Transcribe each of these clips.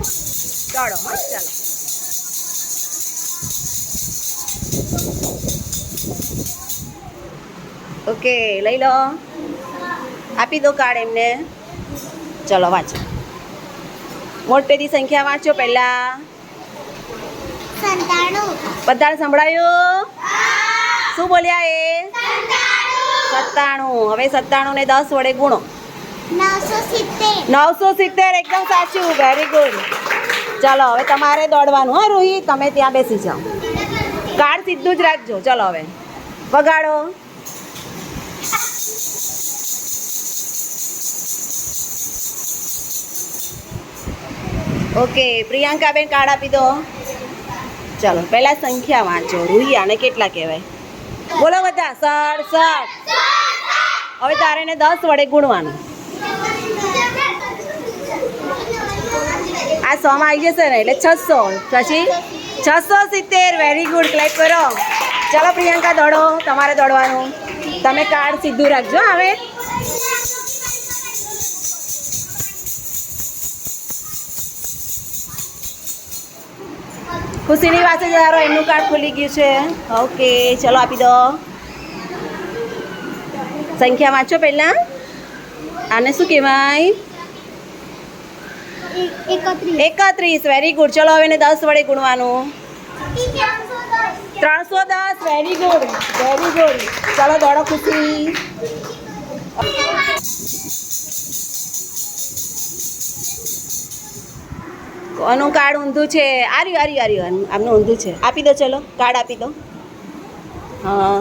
દોડો હા ચાલો. ઓકે લઈ લો. આપી દો કાર્ડ એમને. ચલો વાંચો. મોટેથી સંખ્યા વાંચો પહેલા. બધા સંભળાયું? શું બોલ્યા એ? સત્તાણું. હવે સત્તાણું ને દસ વડે ગુણો. નવસો સિત્તેર. એકદમ સાચું વેરી ગુડ ચાલો હવે તમારે દોડવાનું હા રૂહી તમે ત્યાં બેસી જાઓ. કાર્ડ સીધું જ રાખજો. ચલો હવે. વગાડો. ઓકે પ્રિયંકા બેન કાર્ડ આપી દો. ચલો પહેલાં સંખ્યા વાંચો. રૂહી આને કેટલા કહેવાય? બોલો બધા સડસઠ હવે તારે એને દસ વડે ગુણવાનું. આ સો આવી જશે ને એટલે છસો. પછી છસો સિત્તેર. વેરી ગુડ ક્લેક કરો. ચલો પ્રિયંકા દોડો. તમારે દોડવાનું. તમે કાર્ડ સીધું રાખજો હવે. ખુશીની પાસે જરો એમનું કાર્ડ ખુલી ગયું છે. ઓકે ચલો આપી દો. સંખ્યા વાંચો પહેલા. આને શું કહેવાય? એકત્રીસ. વેરી ગુડ ચલો હવે એને દસ વડે ગુણવાનું. ત્રણસો દસ. વેરી ગુડ વેરી ગુડ ચલો દોડો ખુશી. કોનું કાર્ડ ઊંધું છે? આર્યું આર્યું આર્યું. આમનું ઊંધું છે. આપી દો ચલો. કાર્ડ આપી દો. હા.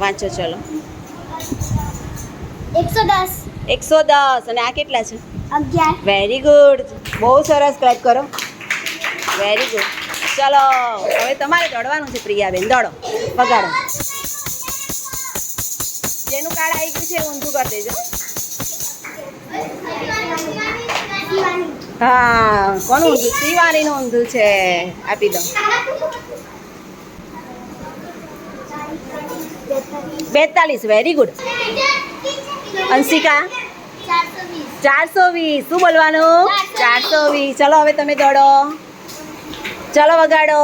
વાંચો ચલો. એકસો દસ. એકસો દસ. અને આ કેટલા છે? અગિયાર. વેરી ગુડ બહુ સરસ. ક્લેપ કરો. વેરી ગુડ ચલો હવે તમારે દોડવાનું છે પ્રિયાબેન. દોડો. વગાડો જેનું કાર્ડ આવી ગયું છે ઊંધું કરી દેજો. હા કોનું ઊંધું? શિવાનીનું ઊંધું છે. આપી દો બેતાલીસ. Very good Anshika? ચારસો વીસ. શું બોલવાનું? ચારસો વીસ. ચલો હવે તમે દોડો. ચલો વગાડો.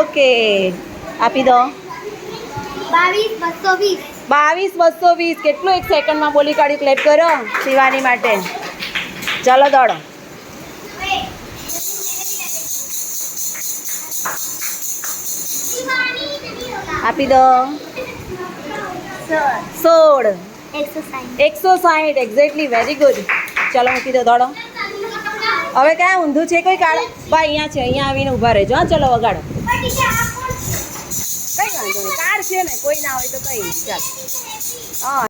ઓકે. આપી દો. બાવીસ, બસો વીસ. કેટલું એક સેકન્ડમાં બોલી કાઢ્યું ક્લેપ કરો શિવાની માટે. ચલો દોડો. આપી દો. સોળ. એકસો એકસો એક્ઝેક્ટલી વેરી ગુડ ચલો મૂકી દો દોડો. હવે ક્યાં ઊંધું છે કોઈ કાળો? બા, અહીંયા છે, અહીંયા આવીને ઊભા રહેજો, હા, ચલો વગાડો. કઈ વાંધો નહીં, કાર છે ને, કોઈ ના હોય તો કઈ, ચાલો. હા.